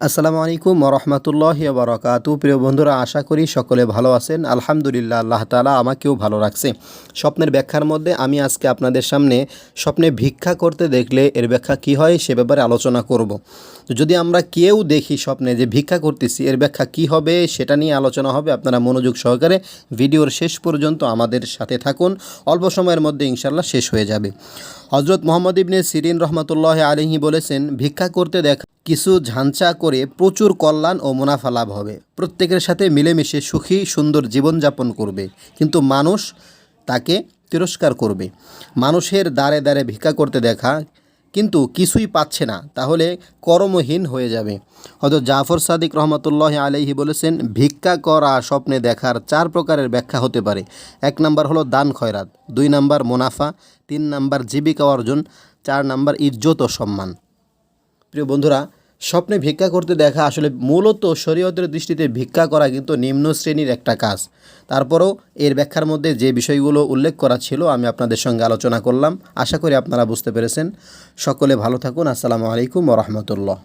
আসসালামু আলাইকুম রহমতুল্লাহ বারকাতু। প্রিয় বন্ধুরা, আশা করি সকলে ভালো আছেন। আলহামদুলিল্লাহ, আল্লাহ তালা আমাকেও ভালো রাখছে। স্বপ্নের ব্যাখ্যার মধ্যে আমি আজকে আপনাদের সামনে স্বপ্নে ভিক্ষা করতে দেখলে এর ব্যাখ্যা কি হয় সে ব্যাপারে আলোচনা করব। যদি আমরা কেউ দেখি স্বপ্নে যে ভিক্ষা করতেছি, এর ব্যাখ্যা কি হবে সেটা নিয়ে আলোচনা হবে, আপনারা মনোযোগ সহকারে ভিডিওর শেষ পর্যন্ত আমাদের সাথে থাকুন। অল্প সময়ের মধ্যে ইনশাল্লাহ শেষ হয়ে যাবে। হজরত মোহাম্মদ ইবনে সিরিন রহমতুল্লাহ আলিহি বলেছেন, ভিক্ষা করতে দেখা কিছু ঝাঞ্চা করে প্রচুর কল্যাণ ও মুনাফা লাভ হবে। প্রত্যেকের সাথে মিলেমিশে সুখী, সুন্দর জীবনযাপন করবে। কিন্তু মানুষ তাকে তিরস্কার করবে। মানুষের দ্বারে দ্বারে ভিক্ষা করতে দেখা কিন্তু কিছুই পাচ্ছে না, তাহলে কর্মহীন হয়ে যাবে। হয়তো জাফর সাদিক রহমতুল্লাহ আলাইহি বলেছেন, ভিক্ষা করা স্বপ্নে দেখার চার প্রকারের ব্যাখ্যা হতে পারে। এক নাম্বার হলো দান খয়রাত, দুই নাম্বার মুনাফা, তিন নাম্বার জীবিকা অর্জন, চার নাম্বার ইজ্জত ও সম্মান। প্রিয় বন্ধুরা, স্বপ্নে ভিক্ষা করতে দেখা আসলে মূলত শরীয়তের দৃষ্টিতে ভিক্ষা করা কিন্তু নিম্ন শ্রেণির একটা কাজ। তারপরও এর ব্যাখ্যার মধ্যে যে বিষয়গুলো উল্লেখ করা ছিল আমি আপনাদের সঙ্গে আলোচনা করলাম। আশা করি আপনারা বুঝতে পেরেছেন। সকলে ভালো থাকুন। আসসালামু আলাইকুম রহমতুল্লাহ।